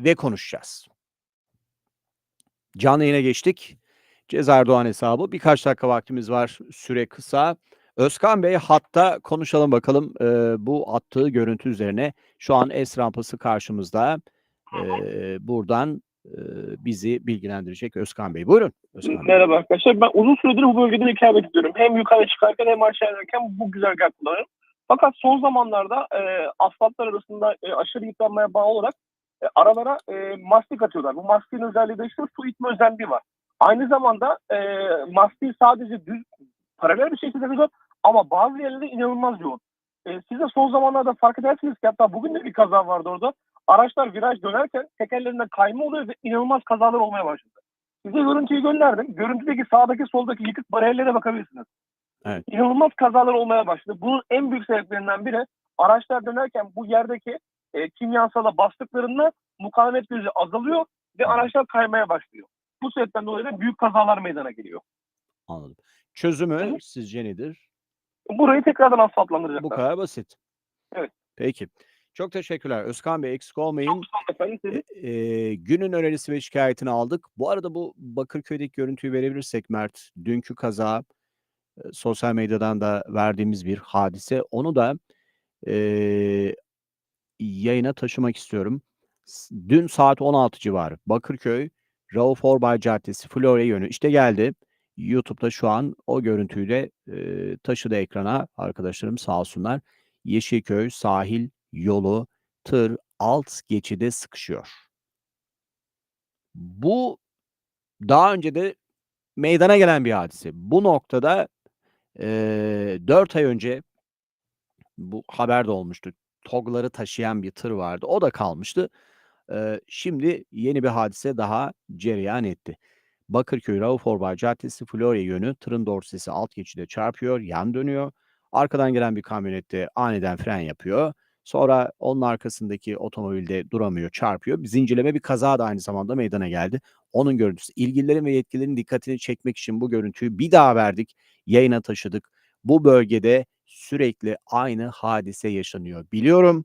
ve konuşacağız. Canlı yayına geçtik. Cezar Doğan hesabı. Birkaç dakika vaktimiz var. Süre kısa. Özkan Bey hatta konuşalım bakalım eee, bu attığı görüntü üzerine. Şu an S rampası karşımızda. Eee, buradan eee, bizi bilgilendirecek Özkan Bey. Buyurun Özkan Bey. Merhaba arkadaşlar. Ben uzun süredir bu bölgeden ikamet ediyorum. Hem yukarı çıkarken hem aşağı inerken bu güzergah kullanıyorum. Fakat son zamanlarda e, asfaltlar arasında e, aşırı yıpranmaya bağlı olarak e, aralara e, mastik atıyorlar. Bu mastiğin özelliği de işte su itme özelliği var. Aynı zamanda e, mastiği sadece düz paralel bir şekilde yapıyor ama bazı yerlerde inanılmaz yoğun. E, siz de son zamanlarda fark edersiniz ki hatta bugün de bir kaza vardı orada. Araçlar viraj dönerken tekerlerinde kayma oluyor ve inanılmaz kazalar olmaya başladı. Size görüntüyü gönderdim. Görüntüdeki sağdaki soldaki yıkık bariyerlere bakabilirsiniz. Evet. İnanılmaz kazalar olmaya başladı. Bunun en büyük sebeplerinden biri araçlar dönerken bu yerdeki e, kimyasala bastıklarında mukavemet gücü azalıyor ve araçlar kaymaya başlıyor. Bu sebepten dolayı da büyük kazalar meydana geliyor. Anladım. Çözümü Hı. sizce nedir? Burayı tekrardan asfaltlandıracaklar. Bu kadar basit. Evet. Peki. Çok teşekkürler. Özkan Bey eksik olmayın. E, e, günün önerisi ve şikayetini aldık. Bu arada bu Bakırköy'deki görüntüyü verebilirsek Mert, dünkü kaza e, sosyal medyadan da verdiğimiz bir hadise. Onu da e, yayına taşımak istiyorum. Dün saat 16 civarı Bakırköy, Rauf Orbay Caddesi, Florya yönü. İşte geldi. YouTube'da şu an o görüntüyü de e, taşıdı ekrana arkadaşlarım sağ olsunlar. Yeşilköy sahil yolu tır alt geçide sıkışıyor. Bu daha önce de meydana gelen bir hadise. Bu noktada eee 4 ay önce bu haber de olmuştu. TOG'ları taşıyan bir tır vardı. O da kalmıştı. Eee, şimdi yeni bir hadise daha cereyan etti. Bakırköy Rauf Orbay Caddesi Florya yönü tırın dorsesi alt geçide çarpıyor, yan dönüyor. Arkadan gelen bir kamyonet de aniden fren yapıyor. Sonra onun arkasındaki otomobilde duramıyor, çarpıyor. Bir zincirleme bir kaza da aynı zamanda meydana geldi. Onun görüntüsü. İlgililerin ve yetkililerin dikkatini çekmek için bu görüntüyü bir daha verdik, yayına taşıdık. Bu bölgede sürekli aynı hadise yaşanıyor. Biliyorum.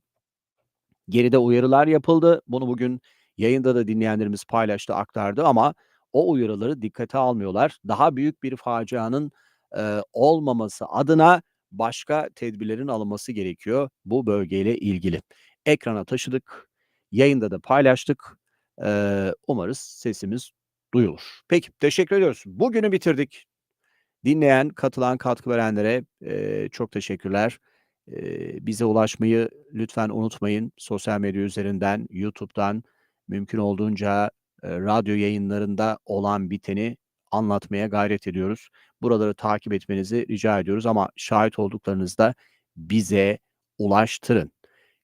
Geride uyarılar yapıldı. Bunu bugün yayında da dinleyenlerimiz paylaştı, aktardı ama o uyarıları dikkate almıyorlar. Daha büyük bir facianın eee, olmaması adına başka tedbirlerin alınması gerekiyor bu bölgeyle ilgili. Ekrana taşıdık, yayında da paylaştık. Eee, umarız sesimiz duyulur. Peki, teşekkür ediyoruz. Bugünü bitirdik. Dinleyen, katılan, katkı verenlere eee, çok teşekkürler. Eee, bize ulaşmayı lütfen unutmayın. Sosyal medya üzerinden, YouTube'dan mümkün olduğunca eee, radyo yayınlarında olan biteni anlatmaya gayret ediyoruz. Buraları takip etmenizi rica ediyoruz ama şahit olduklarınızı da bize ulaştırın.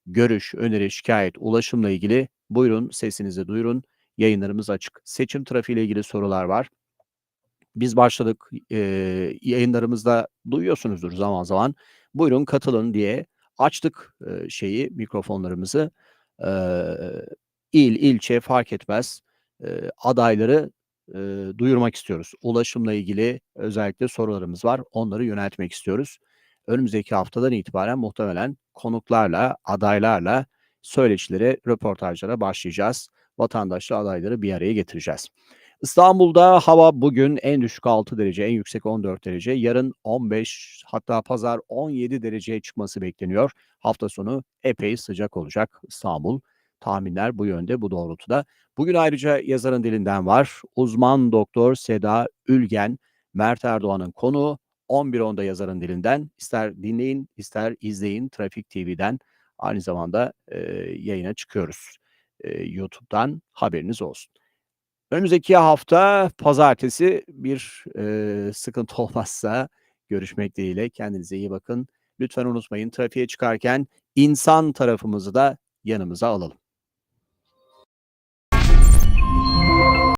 Görüş, öneri, şikayet, ulaşımla ilgili buyurun sesinizi duyurun. Yayınlarımız açık. Seçim trafiğiyle ilgili sorular var. Biz başladık. Eee, yayınlarımızda duyuyorsunuzdur zaman zaman. Buyurun katılın diye açtık eee, şeyi, mikrofonlarımızı. Eee, il, ilçe fark etmez. Eee, adayları eee, duyurmak istiyoruz. Ulaşımla ilgili özellikle sorularımız var. Onları yöneltmek istiyoruz. Önümüzdeki haftadan itibaren muhtemelen konuklarla, adaylarla söyleşilere, röportajlara başlayacağız. Vatandaşla adayları bir araya getireceğiz. İstanbul'da hava bugün en düşük 6 derece, en yüksek 14 derece. Yarın 15 hatta pazar 17 dereceye çıkması bekleniyor. Hafta sonu epey sıcak olacak İstanbul. Tahminler bu yönde, bu doğrultuda. Bugün ayrıca yazarın dilinden var. Uzman doktor Seda Ülgen, Mert Erdoğan'ın konuğu. 11.10'da yazarın dilinden. İster dinleyin, ister izleyin Trafik TV'den. Aynı zamanda e, yayına çıkıyoruz. E, YouTube'dan haberiniz olsun. Önümüzdeki hafta pazartesi bir eee, sıkıntı olmazsa görüşmek dileğiyle. Kendinize iyi bakın. Lütfen unutmayın trafiğe çıkarken insan tarafımızı da yanımıza alalım.